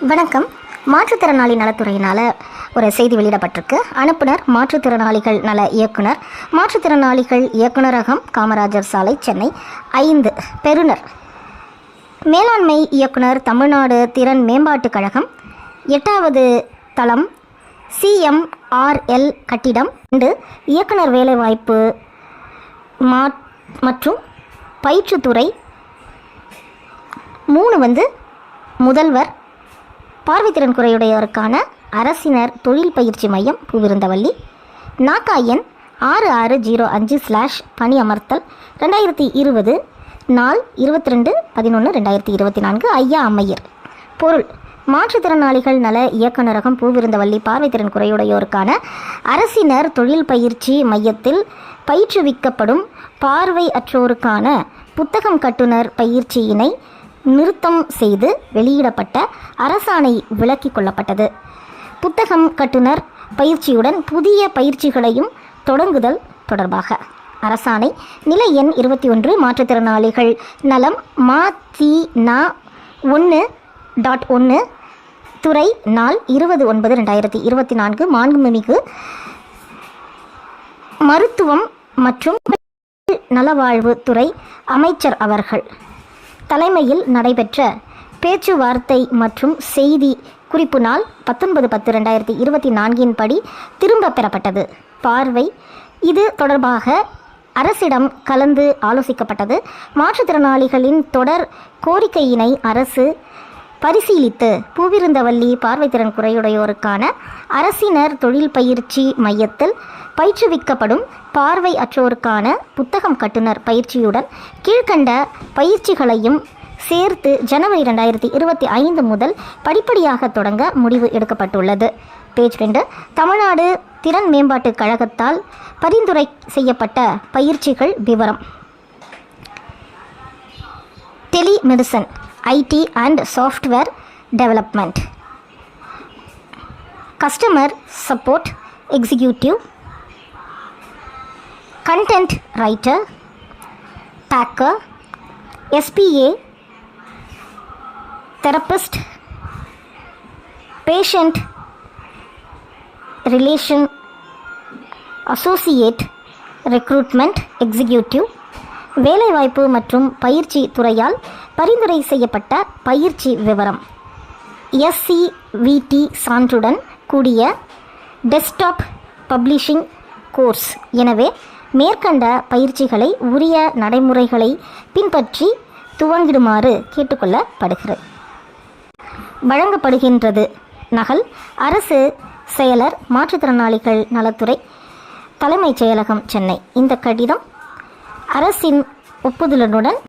வணக்கம். மாற்றுத்திறனாளி நலத்துறையினால் ஒரு செய்தி வெளியிடப்பட்டிருக்கு. அனுப்புனர் மாற்றுத்திறனாளிகள் நல இயக்குனர். மாற்றுத்திறனாளிகள் இயக்குனரகம் காமராஜர் சாலை சென்னை. ஐந்து பெறுநர். மேலாண்மை இயக்குனர் தமிழ்நாடு திறன் மேம்பாட்டுக் கழகம். எட்டாவது தளம் சிஎம்ஆர்எல் கட்டிடம். ரெண்டு இயக்குனர் வேலைவாய்ப்பு மா மற்றும் பயிற்றுத்துறை மூணு வந்து முதல்வர். பார்வைத்திறன் குறையுடையோருக்கான அரசினர் தொழில் பயிற்சி மையம் பூவிருந்தவள்ளி நாக்கா எண் ஆறு ஆறு ஜீரோ அஞ்சு ஸ்லாஷ் பணி அமர்த்தல் ரெண்டாயிரத்தி இருபது நாள் இருபத்தி ரெண்டு பதினொன்று ரெண்டாயிரத்தி இருபத்தி நான்கு ஐயா அம்மையர். பொருள் மாற்றுத்திறனாளிகள் நல இயக்குநரகம் பூவிருந்தவள்ளி பார்வைத்திறன் குறையுடையோருக்கான அரசினர் தொழில் பயிற்சி மையத்தில் பயிற்றுவிக்கப்படும் பார்வை அற்றோருக்கான புத்தகம் கட்டுனர் பயிற்சியினை நிறுத்தம் செய்து வெளியிடப்பட்ட அரசாணை விலக்கிக் கொள்ளப்பட்டது. புத்தகம் கட்டுனர் பயிற்சியுடன் புதிய பயிற்சிகளையும் தொடங்குதல் தொடர்பாக. அரசாணை நிலை எண் இருபத்தி ஒன்று மாற்றுத்திறனாளிகள் நலம் மா தி நா ஒன்று டாட் ஒன்று துறை நாள் இருபது ஒன்பது ரெண்டாயிரத்தி இருபத்தி நான்கு மாண்புமிகு மருத்துவம் மற்றும் நலவாழ்வு துறை அமைச்சர் அவர்கள். தலைமையில் நடைபெற்ற பேச்சுவார்த்தை மற்றும் செய்தி குறிப்பு நாள் பத்தொன்பது பத்து ரெண்டாயிரத்தி இருபத்தி நான்கின் படி திரும்ப பெறப்பட்டது. பார்வை. இது தொடர்பாக அரசிடம் கலந்து ஆலோசிக்கப்பட்டது. மாற்றுத்திறனாளிகளின் தொடர் கோரிக்கையினை அரசு பரிசீலித்து பூவிருந்தவல்லி பார்வைத்திறன் குறையுடையோருக்கான அரசினர் தொழில் பயிற்சி மையத்தில் பயிற்றுவிக்கப்படும் பார்வை அற்றோருக்கான புத்தகம் கட்டுனர் பயிற்சியுடன் கீழ்க்கண்ட பயிற்சிகளையும் சேர்த்து ஜனவரி ரெண்டாயிரத்தி இருபத்தி ஐந்து முதல் படிப்படியாக தொடங்க முடிவு எடுக்கப்பட்டுள்ளது. பேஜ் ரெண்டு தமிழ்நாடு திறன் மேம்பாட்டுக் கழகத்தால் பரிந்துரை செய்யப்பட்ட பயிற்சிகள் விவரம். Telemedicine IT and software development. Customer support executive, content writer, packer, SPA, therapist, patient relation. Associate recruitment executive. வேலைவாய்ப்பு மற்றும் பயிற்சி துறையால் பரிந்துரை செய்யப்பட்ட பயிற்சி விவரம். எஸ்சிவிடி சான்றுடன் கூடிய டெஸ்க்டாப் பப்ளிஷிங் கோர்ஸ் எனவே மேற்கண்ட பயிற்சிகளை உரிய நடைமுறைகளை பின்பற்றி துவங்கிடுமாறு கேட்டுக்கொள்ளப்படுகிறது. வழங்கப்படுகின்றது. நகல் அரசு செயலர் மாற்றுத்திறனாளிகள் நலத்துறை தலைமைச் செயலகம் சென்னை. இந்த கடிதம் அரசின் ஒப்புதலுடன்